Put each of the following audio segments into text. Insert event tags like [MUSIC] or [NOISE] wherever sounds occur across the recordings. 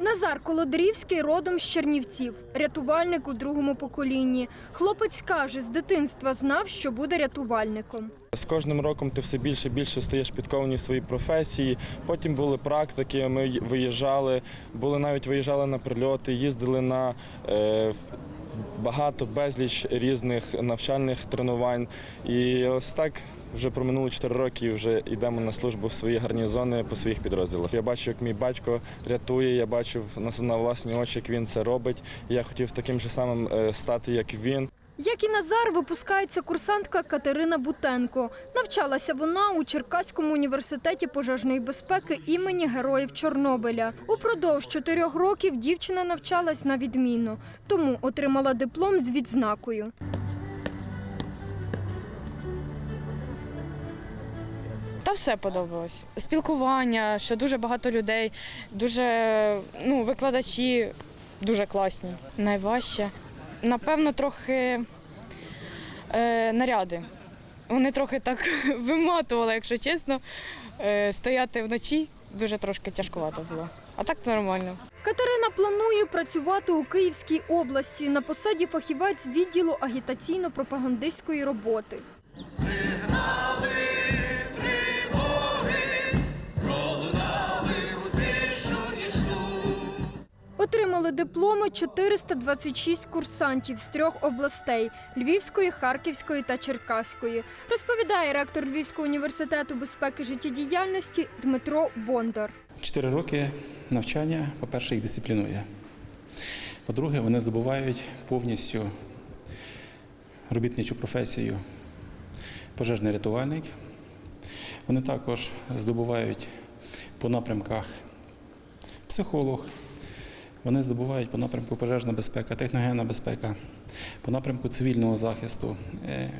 Назар Колодрівський родом з Чернівців, рятувальник у другому поколінні. Хлопець каже, з дитинства знав, що буде рятувальником. З кожним роком ти все більше і більше стаєш підковані в своїй професії. Потім були практики, ми виїжджали, були навіть виїжджали на прильоти, їздили на е, багато безліч різних навчальних тренувань. І ось так вже проминуло 4 роки і вже йдемо на службу в свої гарнізони по своїх підрозділах. Я бачу, як мій батько рятує, я бачив на, власні очі, як він це робить. Я хотів таким же самим е, стати, як він. Як і Назар, випускається курсантка Катерина Бутенко. Навчалася вона у Черкаському університеті пожежної безпеки імені Героїв Чорнобиля. Упродовж чотирьох років дівчина навчалась на відмінно, тому отримала диплом з відзнакою. Та все подобалось. Спілкування, що дуже багато людей, дуже ну, викладачі дуже класні. Найважче. Напевно, трохи е, наряди. Вони трохи так [LAUGHS] виматували, якщо чесно. Е, стояти вночі дуже трошки тяжкувато було. А так нормально. Катерина планує працювати у Київській області на посаді фахівець відділу агітаційно-пропагандистської роботи. Отримали дипломи 426 курсантів з трьох областей Львівської, Харківської та Черкаської, розповідає ректор Львівського університету безпеки життєдіяльності Дмитро Бондар. Чотири роки навчання, по-перше, їх дисциплінує. По-друге, вони здобувають повністю робітничу професію пожежний рятувальник. Вони також здобувають по напрямках психолог, вони здобувають по напрямку пожежна безпека, техногенна безпека, по напрямку цивільного захисту е,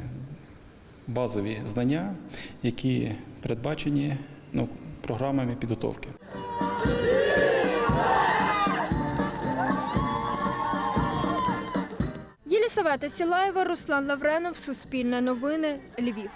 базові знання, які передбачені ну, програмами підготовки. Єлісавета Сілаєва, Руслан Лавренов, Суспільне новини, Львів.